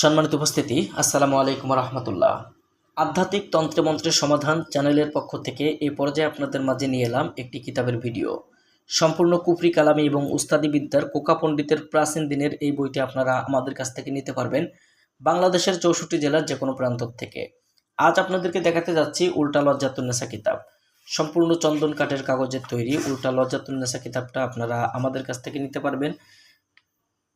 সম্মানিত উপস্থিতি, আসসালামু আলাইকুম রহমতুল্লাহ আধ্যাত্মিক তন্ত্রে মন্ত্রের সমাধান চ্যানেলের পক্ষ থেকে এই পর্যায়ে আপনাদের মাঝে নিয়ে এলাম একটি কিতাবের ভিডিও। সম্পূর্ণ কুফরি কালামি এবং উস্তাদি বিদ্যার কোকা পণ্ডিতের প্রাচীন দিনের এই বইটি আপনারা আমাদের কাছ থেকে নিতে পারবেন বাংলাদেশের চৌষট্টি জেলার যে কোনো প্রান্ত থেকে। আজ আপনাদেরকে দেখাতে যাচ্ছি উল্টা লজ্জাতুন্নেসা কিতাব। সম্পূর্ণ চন্দন কাঠের কাগজের তৈরি উল্টা লজ্জাতুন্নেসা কিতাবটা আপনারা আমাদের কাছ থেকে নিতে পারবেন।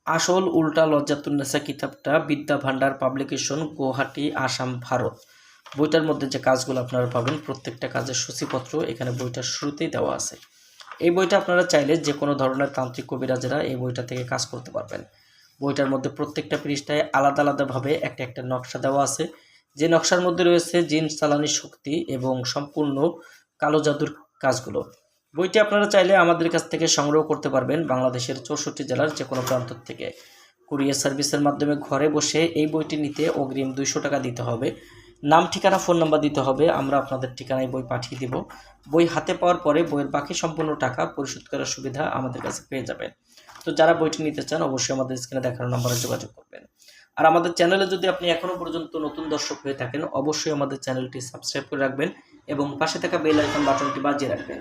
আসল উল্টা লজ্জাতুন্নেসা কিতাবটা বিদ্যা ভান্ডার পাবলিকেশন, গুয়াহাটি, আসাম, ভারত। বইটার মধ্যে যে কাজগুলো আপনারা পাবেন, প্রত্যেকটা কাজের সূচিপত্র এখানে বইটার শুরুতেই দেওয়া আছে। এই বইটা আপনারা চাইলে যে কোনো ধরনের তান্ত্রিক কবিরাজেরা এই বইটা থেকে কাজ করতে পারবেন। বইটার মধ্যে প্রত্যেকটা পৃষ্ঠায় আলাদা আলাদাভাবে একটা একটা নকশা দেওয়া আছে। যে নকশার মধ্যে রয়েছে জিন, চালানি শক্তি এবং সম্পূর্ণ কালো জাদুর কাজগুলো। বইটি আপনারা চাইলে আমাদের কাছ থেকে সংগ্রহ করতে পারবেন বাংলাদেশের চৌষট্টি জেলার যে কোনো প্রান্ত থেকে। কুরিয়ার সার্ভিসের মাধ্যমে ঘরে বসে এই বইটি নিতে অগ্রিম দুইশো টাকা দিতে হবে। নাম, ঠিকানা, ফোন নাম্বার দিতে হবে। আমরা আপনাদের ঠিকানায় বই পাঠিয়ে দিব। বই হাতে পাওয়ার পরে বইয়ের বাকি সম্পূর্ণ টাকা পরিশোধ করার সুবিধা আমাদের কাছে পেয়ে যাবেন। তো যারা বইটি নিতে চান, অবশ্যই আমাদের স্ক্রিনে দেখানো নম্বরে যোগাযোগ করবেন। আর আমাদের চ্যানেলে যদি আপনি এখনও পর্যন্ত নতুন দর্শক হয়ে থাকেন, অবশ্যই আমাদের চ্যানেলটি সাবস্ক্রাইব করে রাখবেন এবং পাশে থাকা বেল আইকন বাটনটি বাজিয়ে রাখবেন।